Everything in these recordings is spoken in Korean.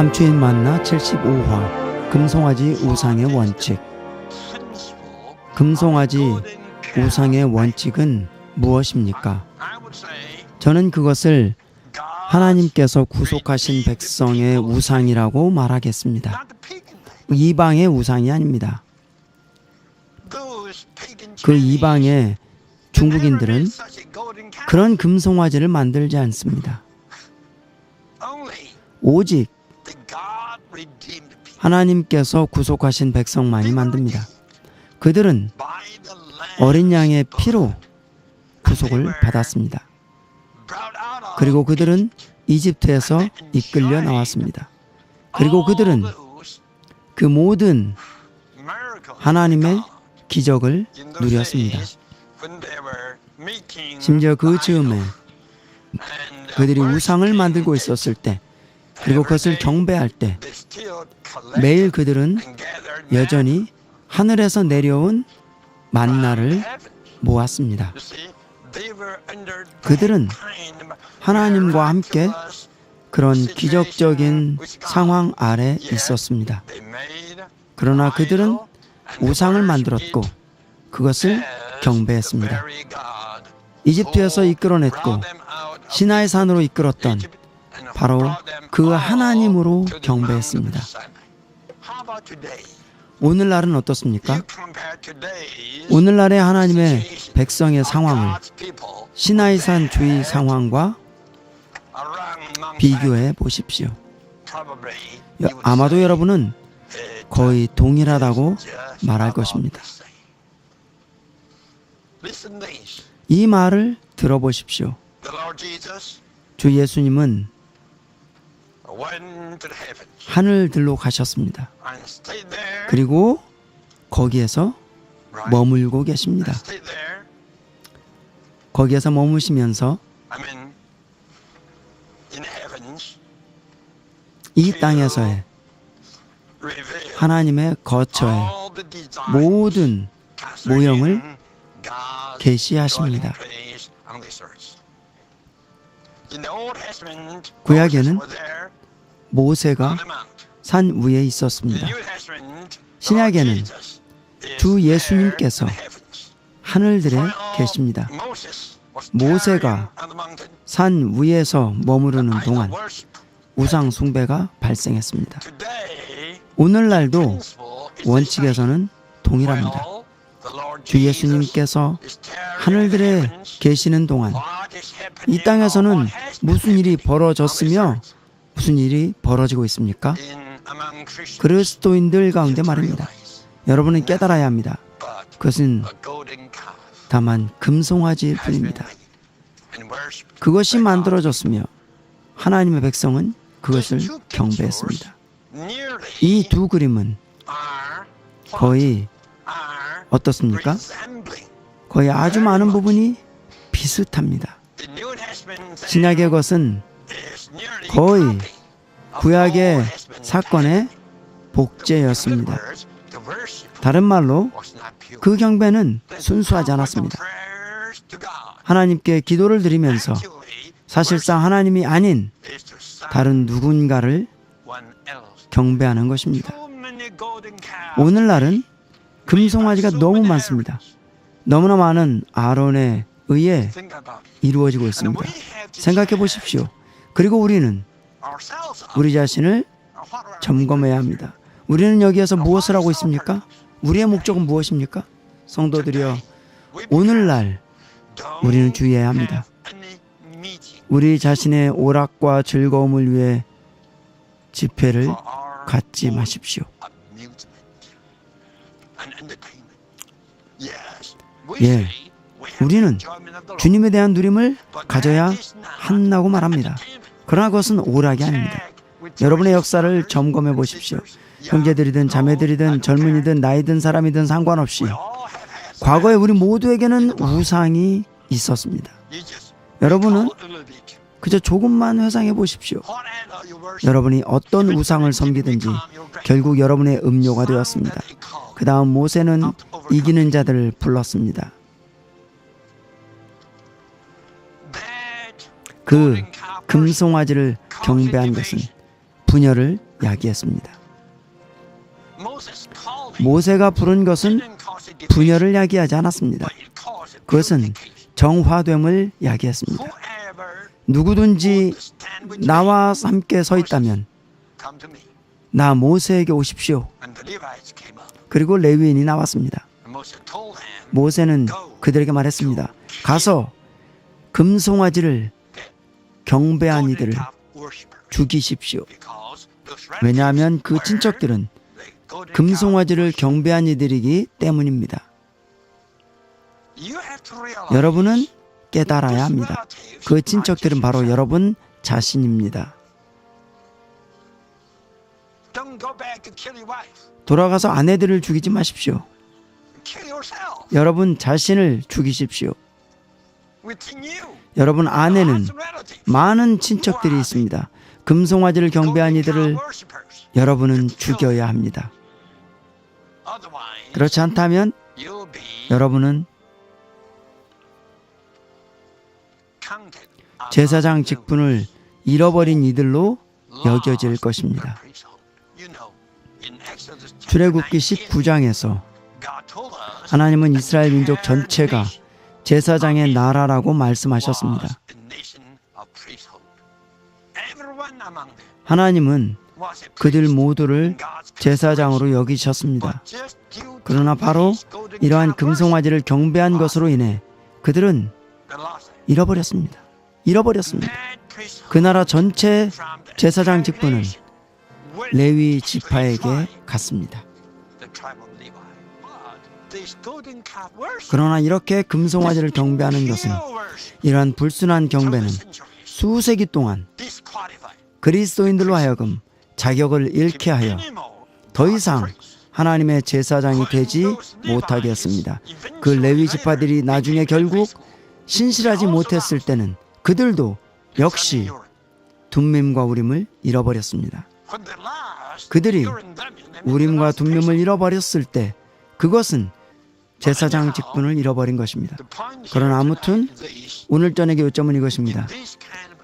감추인 만나 75화 금송아지 우상의 원칙 금송아지 우상의 원칙은 무엇입니까? 저는 그것을 하나님께서 구속하신 백성의 우상이라고 말하겠습니다. 이방의 우상이 아닙니다. 그 이방의 중국인들은 그런 금송아지를 만들지 않습니다. 오직 하나님께서 구속하신 백성만이 만듭니다. 그들은 어린 양의 피로 구속을 받았습니다. 그리고 그들은 이집트에서 이끌려 나왔습니다. 그리고 그들은 그 모든 하나님의 기적을 누렸습니다. 심지어 그 즈음에 그들이 우상을 만들고 있었을 때 그리고 그것을 경배할 때 매일 그들은 여전히 하늘에서 내려온 만나를 모았습니다. 그들은 하나님과 함께 그런 기적적인 상황 아래 있었습니다. 그러나 그들은 우상을 만들었고 그것을 경배했습니다. 이집트에서 이끌어냈고 시나의 산으로 이끌었던 바로 그 하나님으로 경배했습니다. 오늘날은 어떻습니까? 오늘날의 하나님의 백성의 상황을 시나이산 주의 상황과 비교해 보십시오. 여- 아마도 여러분은 거의 동일하다고 말할 것입니다. 이 말을 들어보십시오. 주 예수님은 하늘들로 가셨습니다. 그리고 거기에서 머물고 계십니다. 거기에서 머무시면서 이 땅에서의 하나님의 거처에 모든 모형을 계시하십니다. 구약에는 모세가 산 위에 있었습니다. 신약에는 주 예수님께서 하늘들에 계십니다. 모세가 산 위에서 머무르는 동안 우상 숭배가 발생했습니다. 오늘날도 원칙에서는 동일합니다. 주 예수님께서 하늘들에 계시는 동안 이 땅에서는 무슨 일이 벌어졌으며 무슨 일이 벌어지고 있습니까? 그리스도인들 가운데 말입니다. 여러분은 깨달아야 합니다. 그것은 다만 금송아지일 뿐입니다. 그것이 만들어졌으며 하나님의 백성은 그것을 경배했습니다. 이 두 그림은 거의 어떻습니까? 거의 아주 많은 부분이 비슷합니다. 신약의 것은 거의 구약의 사건의 복제였습니다. 다른 말로 그 경배는 순수하지 않았습니다. 하나님께 기도를 드리면서 사실상 하나님이 아닌 다른 누군가를 경배하는 것입니다. 오늘날은 금송아지가 너무 많습니다. 너무나 많은 아론에 의해 이루어지고 있습니다. 생각해 보십시오. 그리고 우리는 우리 자신을 점검해야 합니다. 우리는 여기에서 무엇을 하고 있습니까? 우리의 목적은 무엇입니까? 성도들이여, 오늘날 우리는 주의해야 합니다. 우리 자신의 오락과 즐거움을 위해 집회를 갖지 마십시오. 예, 우리는 주님에 대한 누림을 가져야 한다고 말합니다. 그러나 그것은 오락이 아닙니다. 여러분의 역사를 점검해 보십시오. 형제들이든 자매들이든 젊은이든 나이 든 사람이든 상관없이 과거에 우리 모두에게는 우상이 있었습니다. 여러분은 그저 조금만 회상해 보십시오. 여러분이 어떤 우상을 섬기든지 결국 여러분의 음료가 되었습니다. 그 다음 모세는 이기는 자들을 불렀습니다. 그 금송아지를 경배한 것은 분열을 야기했습니다. 모세가 부른 것은 분열을 야기하지 않았습니다. 그것은 정화됨을 야기했습니다. 누구든지 나와 함께 서 있다면 나 모세에게 오십시오. 그리고 레위인이 나왔습니다. 모세는 그들에게 말했습니다. 가서 금송아지를 경배한 이들을 죽이십시오. 왜냐하면 그 친척들은 금송아지를 경배한 이들이기 때문입니다. 여러분은 깨달아야 합니다. 그 친척들은 바로 여러분 자신입니다. 돌아가서 아내들을 죽이지 마십시오. 여러분 자신을 죽이십시오. 여러분 안에는 많은 친척들이 있습니다. 금송아지를 경배한 이들을 여러분은 죽여야 합니다. 그렇지 않다면 여러분은 제사장 직분을 잃어버린 이들로 여겨질 것입니다. 출애굽기 19장에서 하나님은 이스라엘 민족 전체가 제사장의 나라라고 말씀하셨습니다. 하나님은 그들 모두를 제사장으로 여기셨습니다. 그러나 바로 이러한 금송아지를 경배한 것으로 인해 그들은 잃어버렸습니다. 잃어버렸습니다. 그 나라 전체 제사장 직분은 레위 지파에게 갔습니다. 그러나 이렇게 금송아지를 경배하는 것은 이러한 불순한 경배는 수세기 동안 그리스도인들로 하여금 자격을 잃게 하여 더 이상 하나님의 제사장이 되지 못하게 했습니다. 그 레위 지파들이 나중에 결국 신실하지 못했을 때는 그들도 역시 둠밈과 우림을 잃어버렸습니다. 그들이 우림과 둠밈을 잃어버렸을 때 그것은 제사장 직분을 잃어버린 것입니다. 그러나 아무튼 오늘 저녁의 요점은 이것입니다.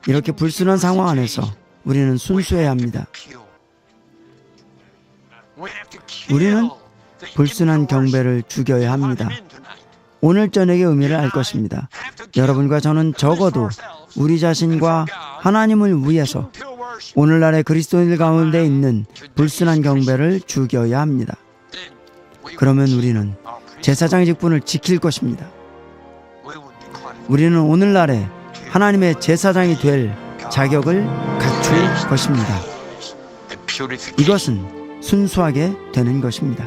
이렇게 불순한 상황 안에서 우리는 순수해야 합니다. 우리는 불순한 경배를 죽여야 합니다. 오늘 저녁의 의미를 알 것입니다. 여러분과 저는 적어도 우리 자신과 하나님을 위해서 오늘날의 그리스도인들 가운데 있는 불순한 경배를 죽여야 합니다. 그러면 우리는 제사장 직분을 지킬 것입니다. 우리는 오늘날에 하나님의 제사장이 될 자격을 갖출 것입니다. 이것은 순수하게 되는 것입니다.